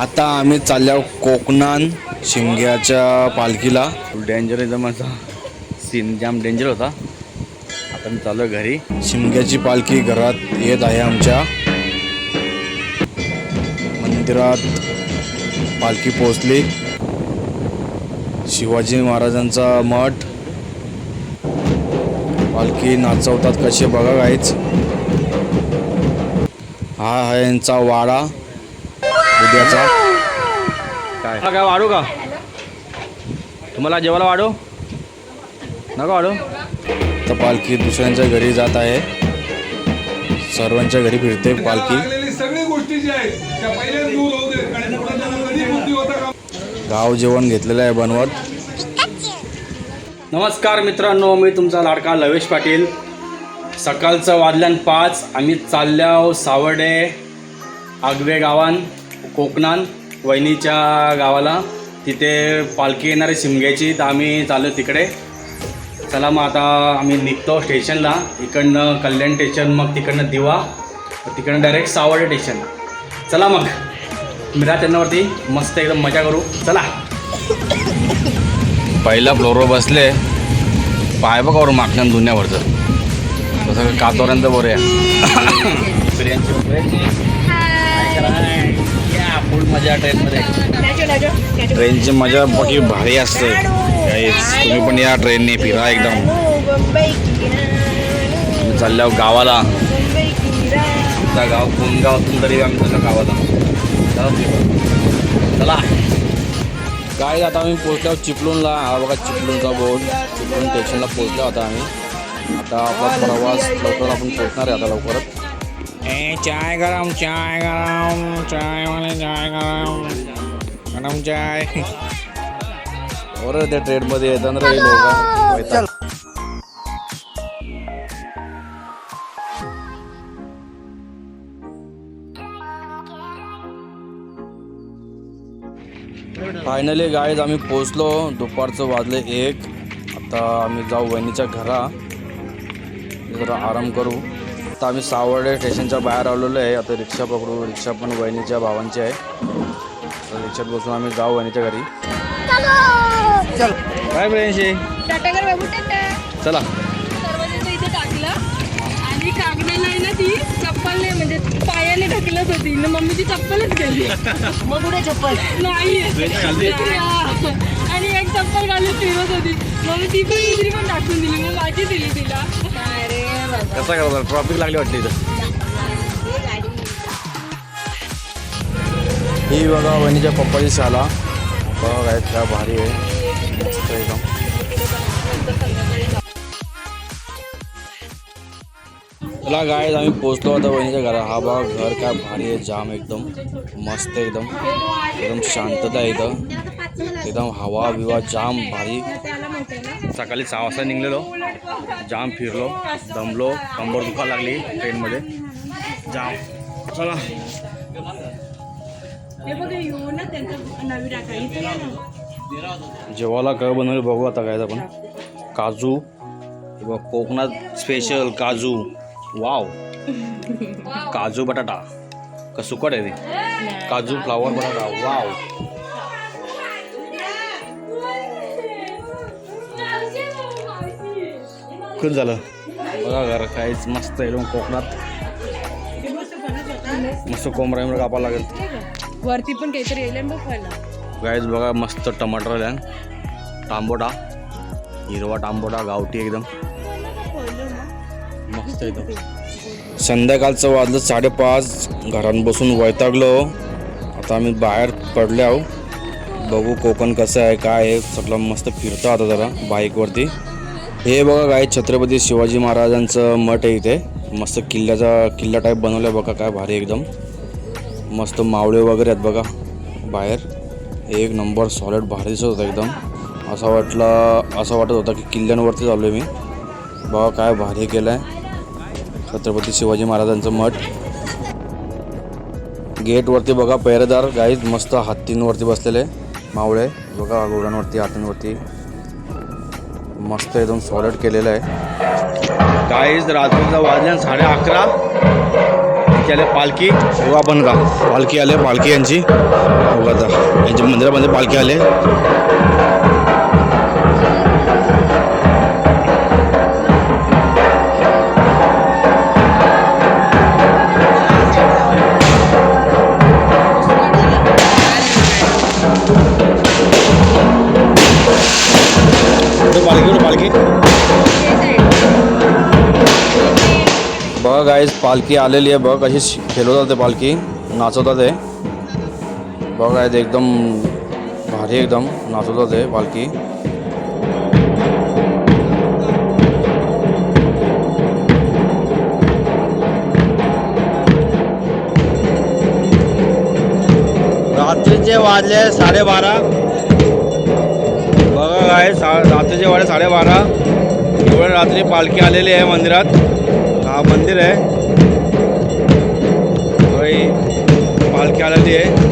आता आम्ही चालल्या कोकणान शिमग्याच्या पालखीला. डेंजर एकदम असा सीन जाम डेंजर होता. आता मी चालू घरी. शिमग्याची पालखी घरात येत आहे आमच्या. मंदिरात पालखी पोचली शिवाजी महाराजांचा मठ. पालखी नाचवतात कसे बघा काहीच हा आहे यांचा वाडा. उद्याचा. काय? काय वाढू का? तुम्हाला जेवायला वाढू? नका वाढू? तर पालखी दुसऱ्यांच्या घरी जात आहे. सर्वांच्या घरी फिरते पालखी. लागलेली सगळी गोष्टी ज्या आहेत त्या पहिल्याच दूर होऊ दे आणि पुढे त्यांना कधी बुद्धी होता का? गाव जेवण घेतलेलं आहे बनवत. नमस्कार मित्रांनो मी तुमचा लाडका लवेश पाटील. सकाळचं वाजल्यान पाच आम्ही चालल्या सावर्डे आगवे गावान. कोकणान वहिनीच्या गावाला. तिथे पालखी येणार आहे शिमग्याची तर आम्ही चाललो तिकडे. चला मग आता आम्ही निघतो स्टेशनला. इकडनं कल्याण स्टेशन मग तिकडनं दिवा. तिकडनं डायरेक्ट सावर्डे स्टेशन चला मग. मिरा त्यांनावरती मस्त एकदम मजा करू. चला. पहिला फ्लोरवर बसले. पाय बघा वर मागच्या दुनियावरचं तसं कातोऱ्यांत बरं बिर्याणी मजा ट्रेनमध्ये ट्रेनची मजा बाकी भारी असते. काहीच तुम्ही पण या ट्रेनने फिरा एकदम. चालल्या गावाला. तुमचा गाव कोण गावातून तरी आम्ही तसं गावाला. चला काय आता आम्ही पोहोचल्यावर चिपळूणला. हा बघा चिपळूणचा बोर्ड. चिपळूण स्टेशनला पोहोचला आता आम्ही. आता आपला प्रवास लवकर आपण पोहोचणार आहे आता लवकरच. ए चाय गरम चाय गरम चाय वाले चाय गरम. गरम चाय. बरं त्या ट्रेनमध्ये येतात रे लोक फायनली गाईज आम्ही पोचलो दुपारचं वाजले एक. आता आम्ही जाऊ वहिनीच्या घरा. जरा आराम करू. आता आम्ही सावर्डे स्टेशनच्या बाहेर आलेलो आहे. आता रिक्षा पकडू रिक्षा पण वहिनीच्या भावांची आहे. तर रिक्षात बसून आम्ही जाऊ वहिनीच्या घरी. चल! काय प्रियांशी चला. दरवाजाचं इथे टाकलं. आणि कागदाला आहे ना ती चप्पल नाही म्हणजे पायाने ढकलत होती. ना मम्मीची चप्पलच गेली मग कुठे चप्पल? नाही. आणि एक चप्पल घालून फिरत होती. मग ती पण दुसरी पण टाकून दिली. मग माझी दिली तिला. कसं करणार ट्रॉफिक लागली वाटली इथं. ही बघा वहिनीच्या पप्पाची शाला. बघा काय काय भारी आहे. मस्त एकदम. चला गाय आम्ही पोचलो आता वहिनीच्या घरा. हा बघा घर काय भारी आहे जाम एकदम. मस्त एकदम. एकदम शांतता इथं. एकदम हवा बिवा जाम भारी. सकाळी सहा वाजता निघलेलो. जाम फिरलो दमलो कंबर दुखा लागली ट्रेनमध्ये जाम. चला. जेवायला काय बनवलं बघू आता काय आपण काजू किंवा कोकणात स्पेशल काजू. वाव काजू बटाटा. का सुकट आहे ते. काजू फ्लावर बटाटा. वाव खूप झालं. बघा घर काहीच मस्त एकदम कोकणात. मस्त बिंबडा कापावं लागेल. वरती पण काहीतरी येईल गाईज बघा मस्त टमाटर आल्या तांबोटा हिरवा तांबोटा गावठी एकदम. मस्त एकदम. संध्याकाळचं वाजलं साडेपाच. घरात बसून वैतागलो. आता आम्ही बाहेर पडले आहो. बघू कोकण कसं आहे काय आहे. सगळं मस्त फिरतो आता जरा बाईकवरती हे बघा काय छत्रपती शिवाजी महाराजांचं मठ आहे इथे. मस्त किल्ल्याचा किल्ला टाईप बनवलं बघा काय भारी एकदम. मस्त मावळे वगैरे आहेत बघा बाहेर. एक नंबर सॉलिड भारी दिसत होता एकदम. असा वाटला असं वाटत होता की किल्ल्यांवरती चाललो आहे मी. बघा काय भारी केलं आहे छत्रपती शिवाजी महाराजांचं मठ. गेटवरती बघा पेरेदार. गाईज मस्त हत्तींवरती बसलेले मावळे. बघा घोड्यांवरती हत्तींवरती मस्त एकदम सॉलिड केलेलं आहे. गाईज रात्रीचा वाजल्या साडे अकरा. आले पालखी. बघू आपण का पालखी आले पालखी यांची. बघू आता. यांच्या मंदिरामध्ये पालखी आले. बघा गाईज पालखी आलेली आहे बघ कशी खेळवतात ते पालखी नाचवतात ते. बघा ते एकदम भारी एकदम नाचवतात ते पालखी. रात्रीचे वाजले साडेबारा. बघा काय सा रात्रीचे वाजले साडेबारा. एवढ्या रात्री पालखी आलेली आहे मंदिरात. हा मंदिर आहे. होय, पालखी आलेली आहे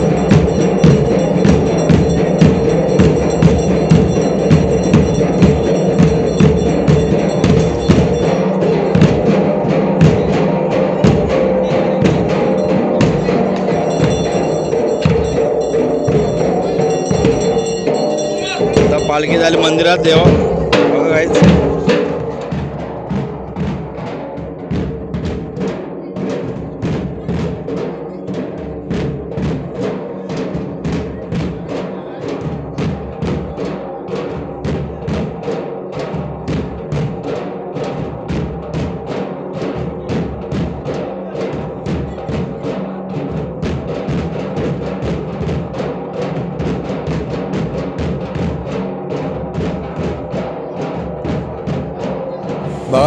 पालखी झाली मंदिरात देवा. बघा काहीच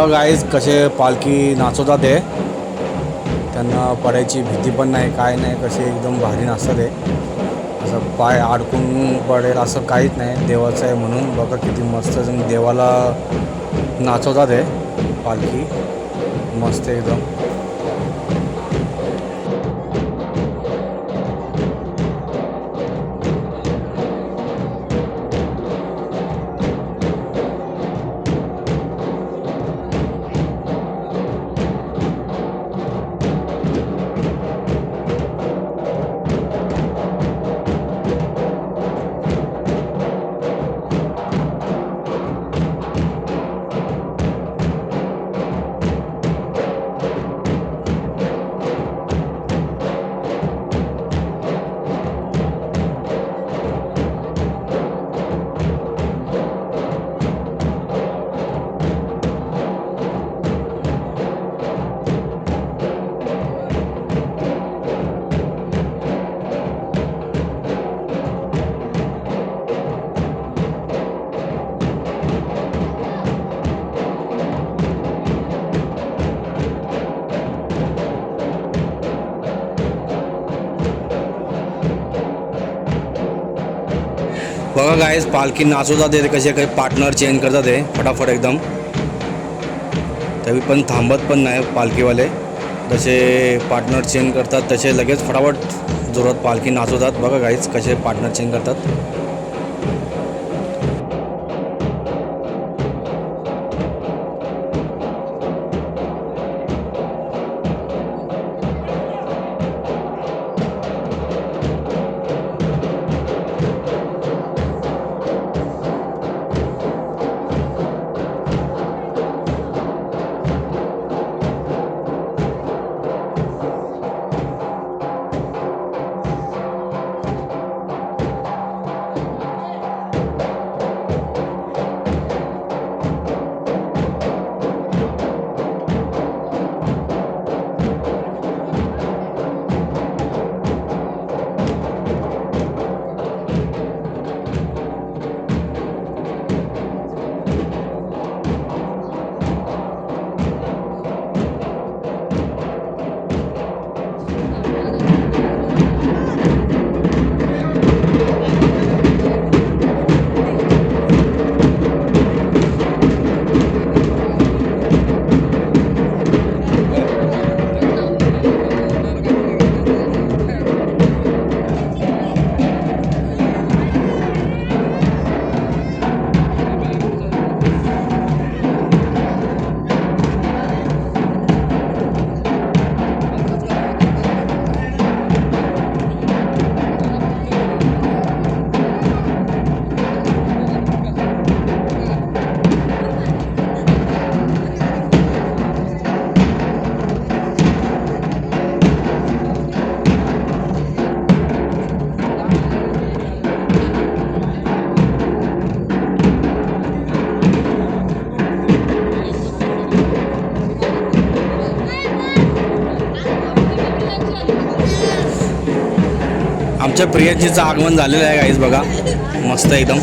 बघा गाईज कसे पालखी नाचवतात ते? त्यांना पडायची भीती पण नाही काय नाही कसे एकदम भारी नाचतात ते. असं पाय अडकून पडेल असं काहीच नाही देवाचं आहे म्हणून. बघा किती मस्त देवाला नाचवतात ते पालखी. मस्त एकदम. पालखी नाचवतात ते कसे काही पार्टनर चेंज करतात ते फटाफट एकदम. तरी पण थांबत पण नाही पालखीवाले. जसे पार्टनर चेंज करतात तसे लगेच फटाफट जोरात पालखी नाचवतात. बघा काहीच कसे पार्टनर चेंज करतात. प्रियजीचं आगमन झालेलं आहे गाईज बघा. मस्त एकदम.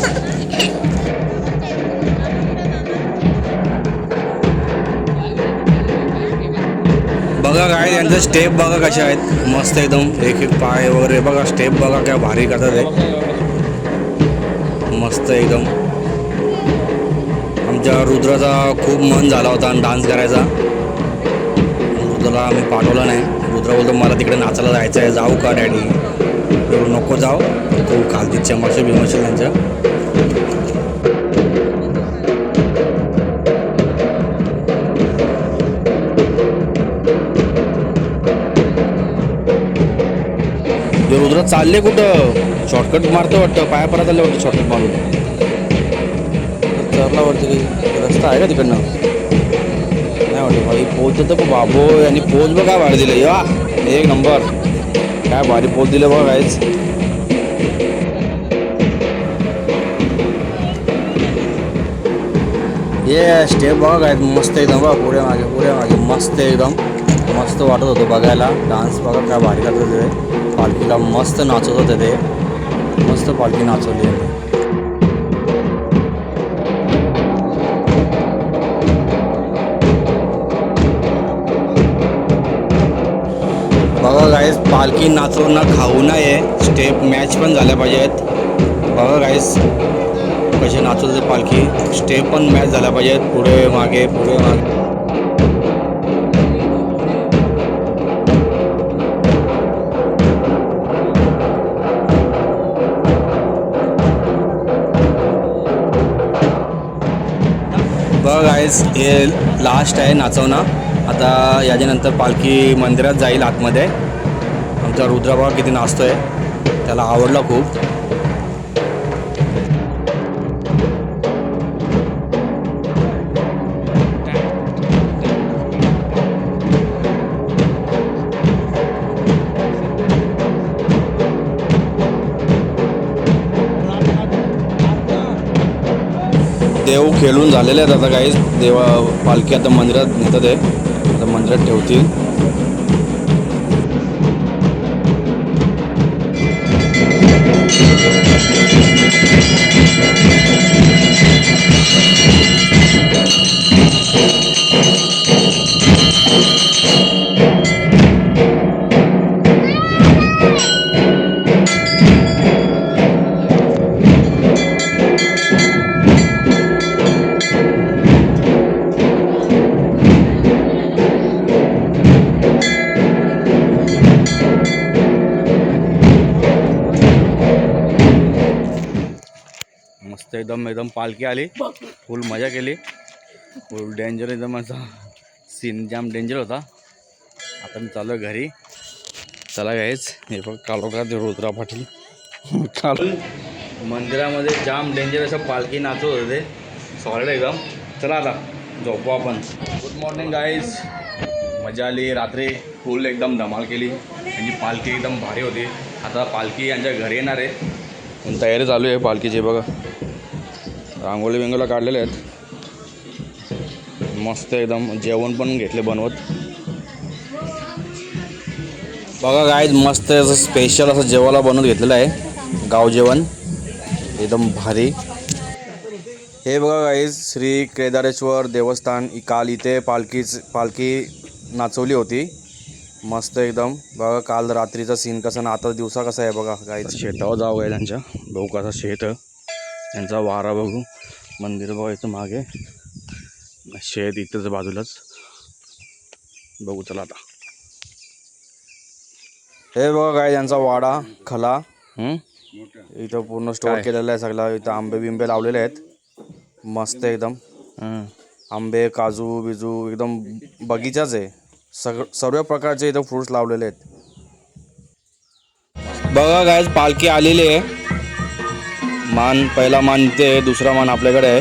बघा काय यांचे स्टेप बघा कसे आहेत. मस्त एकदम. एक एक पाय वगैरे बघा स्टेप बघा काय भारी करतात आहे मस्त एकदम. आमच्या रुद्राचा खूप मन झाला होता डान्स करायचा. रुद्राला आम्ही पाठवलं नाही. रुद्रा बोलतो मला तिकडे नाचायला जायचं आहे जाऊ का डॅडी? बोललो, नको जाऊ. तू खालती चमाशे बिमाशे त्यांच्या हे रुद्र चालले कुठं? शॉर्टकट मारतो वाटतं. पाया परत आले वाटतं शॉर्टकट मारून. चरला वाटतं की रस्ता आहे का तिकडनं? नाही वाटतं. भाई पोच तर बाबो आणि पोच बघ काय भारी दिलं. या एक नंबर. काय भारी पोच दिलं बघा काहीच ये स्टेप बघा काय मस्त एकदम बघा पुढे मागे पुढे मागे मस्त एकदम. मस्त वाटत होतं बघायला. डान्स बघा काय भारी करत होते पालखीला मस्त नाचत होते ते. मस्त पालखी नाचवली. पालखी नाचवून ना खाऊ नये. स्टेप मॅच पण झाल्या पाहिजेत. बघा गाईस कसे नाचत पालखी. स्टेप पण मॅच झाल्या पाहिजेत. पुढे मागे पुढे मागे. बघ गाईस हे लास्ट आहे नाचवणं. आता याच्यानंतर पालखी मंदिरात जाईल आतमध्ये. आमचा रुद्राबा किती किती नाचतोय त्याला आवडला खूप. देव खेळून झालेले आहेत आता काही देवा पालखी आता मंदिरात नेतात आहे आता मंदिरात ठेवतील. मस्त एकदम एकदम पालखी आली. फुल मजा केली. फुल डेंजर एकदम असा सीन जाम डेंजर होता. आता मी चालू आहे घरी. चला गायच हे बघ कालो का ते रुद्रा पाटील. काल मंदिरामध्ये जाम डेंजर असं पालखी नाचत होते सॉलिड एकदम. चला आता झोपू आपण. गुड मॉर्निंग गाईज मजा आली रात्री. फुल एकदम धमाल केली. यांची पालखी एकदम भारी होती. आता पालखी यांच्या घरी येणार आहे. पण तयारी चालू आहे पालखीची बघा. रांगोळी बिंगोला काढलेले आहेत. मस्त एकदम जेवण पण घेतले बनवत. बघा काय मस्त असं स्पेशल असं जेवायला बनवून घेतलेलं आहे. गाव जेवण. एकदम भारी. हे बघा गाईज श्री केदारेश्वर देवस्थान काल इथे पालखीच पालखी नाचवली होती. मस्त एकदम. बघा काल रात्रीचा सीन कसा ना आता दिवसा कसा आहे बघा गाईज शेतावर जाऊ आहे त्यांच्या भाऊ कसा शेत. त्यांचा वारा बघू. मंदिर बघायचं मागे. शेत इथंच बाजूलाच. बघू चला आता. हे बघा काय त्यांचा वाडा खला? इथं पूर्ण स्टोर केलेला आहे सगळा. इथं आंबे बिंबे लावलेले आहेत. मस्त एकदम. आंबे काजू बिजू एकदम बगीचाच आहे. सग सर्व प्रकारचे इथं फ्रुट्स लावलेले आहेत. बघा काय पालखी आलेली आहे. मान पहिला मान इथे दुसरा मान आपल्याकडे आहे.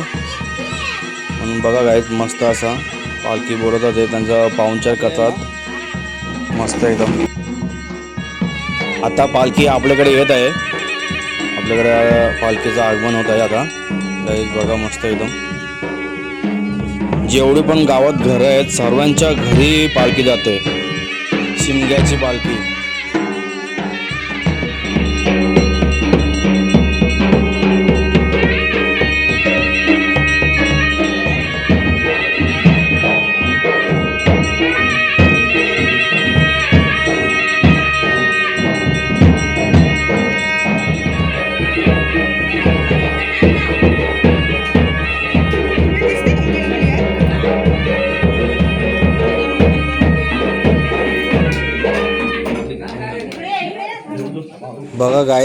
म्हणून बघा काय मस्त असा. पालखी बोलवतात ते त्यांचा पाहुणचार करतात. मस्त एकदम. आता पालखी आपल्याकडे येत आहे. आपल्याकडे पालखीचं आगमन होत आहे आता. गाईज बघा मस्त एकदम. जेवढी पण गावात घरं आहेत सर्वांच्या घरी पालखी जाते. शिमग्याची पालखी.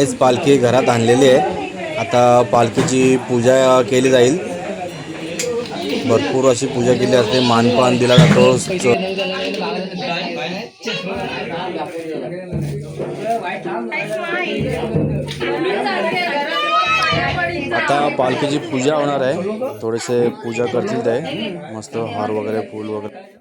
बघा पालखी घरात आणलेली आहे. आता पालखीची पूजा केली जाईल. भरपूर अशी पूजा केली असते मानपान दिला जातो. आता पालखीची पूजा होणार आहे. थोडेसे पूजा करतील ते. मस्त हार वगैरे फूल वगैरे.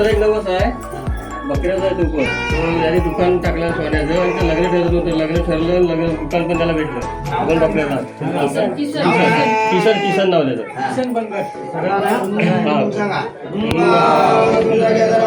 दुसरा एक नवस आहे. बकऱ्याचा आहे दुकान तो याने दुकान टाकलं सोन्याचं आणि ते लग्न ठरत होतं लग्न ठरलं लग्न दुकान पण त्याला भेटलं. दोन बकऱ्याला किसन. किसन. किसन. नाव त्याचं. त्या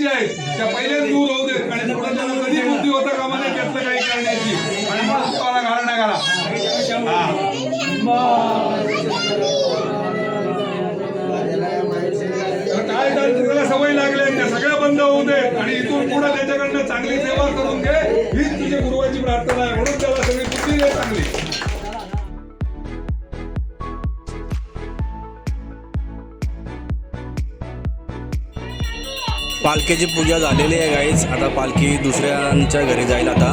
जी आहेत त्या पहिल्याच दूर होऊ देत. आणि पुढे त्याला कधी बुद्धी होता कामा नये त्यातलं काही करण्याची आणि मग तुम्हाला घाला नाही घाला. तर काय काय त्याला सवय लागली त्या सगळ्या बंद होऊ देत. आणि इथून पुढे त्याच्याकडनं चांगली सेवा करून घे. हीच तुझ्या गुरुवाची प्रार्थना आहे. म्हणून त्याला सगळी बुद्धी दे चांगली. पालखीची पूजा झालेली आहे गाईज आता पालखी दुसऱ्यांच्या घरी जाईल आता.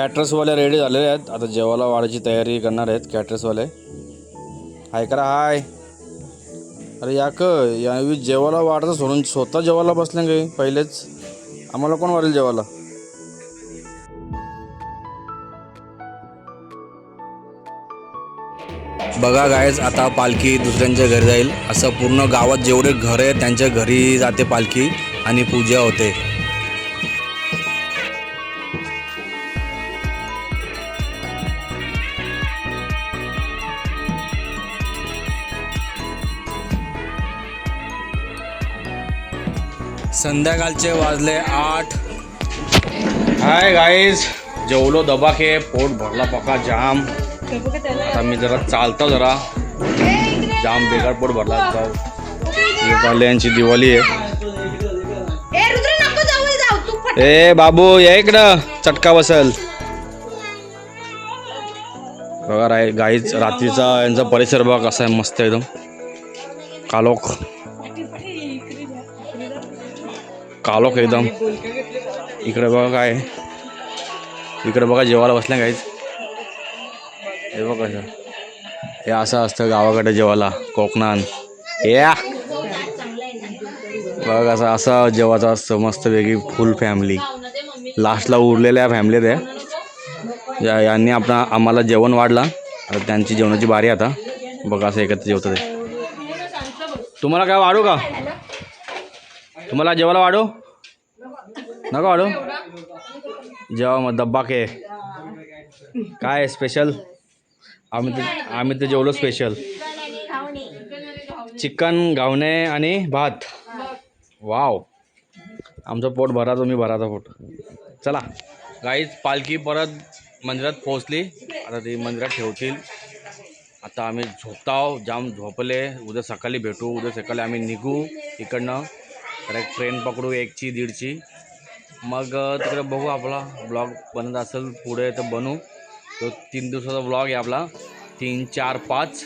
कॅटरसवाले रेडी झालेले आहेत. आता जेवायला वाढायची तयारी करणार आहेत कॅटरसवाले. हाय करा हाय. अरे याक यावेळी जेवायला वाढतं सोडून स्वतः जेवायला बसले काही पहिलेच. आम्हाला कोण वाढेल जेवायला? बघा गायच आता पालखी दुसऱ्यांच्या घरी जाईल. असं पूर्ण गावात जेवढे घर आहेत त्यांच्या घरी जाते पालखी आणि पूजा होते. संध्याकाळचे वाजले आठ. हाय गाईज जेवलो दबाके पोट भरला पका जाम. आता मी जरा चालतो जरा. जाम बेकार पोट भरला नेपाल्यांची दिवाळी आहे. ए रुद्र नको जाऊ जाऊ. तू फट ए बाबू या इकडं. चटका बसल. बघा राय गाईच रात्रीचा यांचा परिसर बघा कसा आहे मस्त एकदम. कालोख. कालोख एकदम. इकडे बघा काय. इकडे बघा जेवायला बसल्या काहीच हे बघा कसं हे असं असतं गावाकडे जेवायला. कोकणात. या. बघा असं असं जेवायचं असतं. मस्त वेगळी फुल फॅमिली लास्टला उरलेल्या फॅमिलीत आहे या यांनी आपला आम्हाला जेवण वाढला. आता त्यांची जेवणाची बारी आता. बघा असं एकत्र जेवतं ते. तुम्हाला काय वाढू का? तुम्हाला जेवायला वाढू नका वाढू जेवा मग डब्बा के. काय स्पेशल आम्ही तर आम्ही तर जेवलो स्पेशल चिकन घावणे आणि भात. वाव. आमचं पोट भरा मी भराचा पोट. चला. गाईच पालखी परत मंदिरात पोहोचली. आता ती मंदिरात ठेवतील. आता आम्ही झोपताव जाम झोपले. उद्या सकाळी भेटू उद्या सकाळी आम्ही निघू इकडनं. डायरेक्ट ट्रेन पकडू एकची दीडची. मग तिकडे बघू आपला ब्लॉग बनत असेल पुढे तर बनवू तो तीन दिवसाचा ब्लॉग आहे आपला. तीन चार पाच.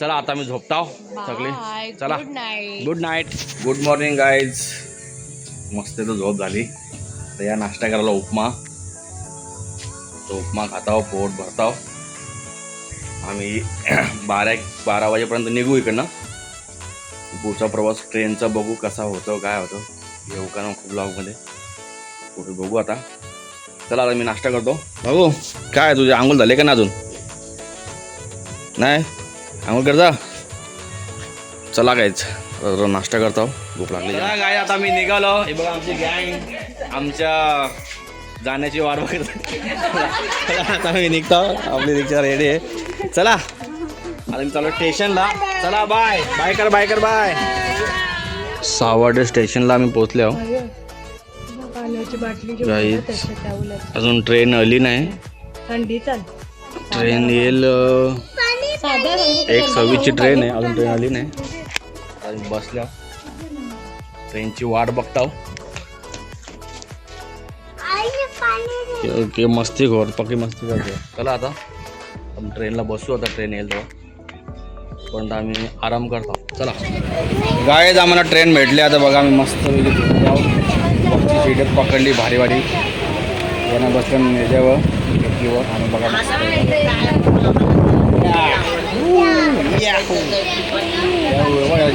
चला आता मी झोपताव सगळे. चला. Good night good morning guys मस्त तर झोप झाली. तर या नाश्ता करायला उपमा. तो उपमा खाताव पोट भरताव. आम्ही बारा एक बारा वाजेपर्यंत निघू इकडनं. पुढचा प्रवास ट्रेनचा बघू कसा होतो काय होतो. येऊ का नको ब्लॉगमध्ये पुढे बघू आता. चला आता मी नाश्ता करतो. बघू. काय तुझे आंघोळ झाले का ना अजून? नाही? आंघोळ करता? चला कायच नाश्ता करतो. भूक लागली काय आता मी निघालो. हे बघा आमची गँग आमच्या जाण्याची वाट बघत आता मी निघतो. आपली रिक्षा रेडी आहे. चला. आता मी चालू स्टेशनला चला बाय. बाय कर बाय कर बाय. सावर्डे स्टेशनला आम्ही पोहोचले आहो. पाण्याची बाटली Guys, अजून ट्रेन आली नाही. ट्रेन येईल एक सव्वीसची ट्रेन आहे. अजून ट्रेन आली नाही. बसल्या ट्रेनची वाट बघताव के मस्ती घोर पक्की मस्ती करतो चला आता. आपण ट्रेनला बसू आता ट्रेन येईल तेव्हा. पण आम्ही आराम करतो. चला. गायज आम्हाला ट्रेन भेटली. आता बघा आम्ही मस्त सीट पकडली भारी भारी. यांना बसलं याच्यावर खिडकीवर. आणि बघा मस्त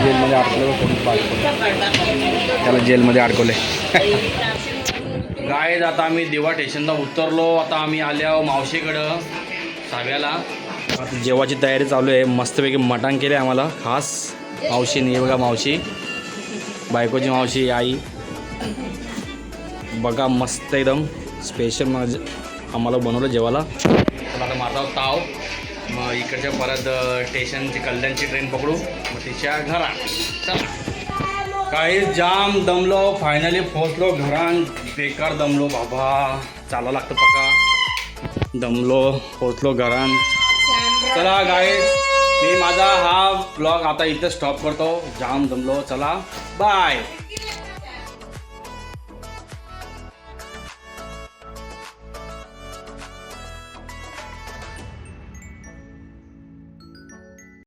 जेलमध्ये अडकले त्याला जेलमध्ये अडकवले गायज आता आम्ही दिवा स्टेशनला उतरलो. आता आम्ही आल्या मावशीकडं साव्याला. जेवाची तयारी चालू आहे. मस्तपैकी मटण केले आम्हाला. खास मावशीने निवगा बघा मावशी. बायकोची मावशी आई. बघा मस्त एकदम स्पेशल माझं म्हणजे आम्हाला बनवलं जेवायला. तर आता माझा ताव. मग इकडच्या परत स्टेशनची कल्याणची ट्रेन पकडू. मग तिच्या घरा चला. काही जाम दमलो. फायनली पोहोचलो घरान. बेकार दमलो बाबा. चालावं लागतं पका दमलो पोहोचलो घरान. चला गाईज मी माझा हा ब्लॉग आता इथं स्टॉप करतो. जाम दमलो. चला. बाय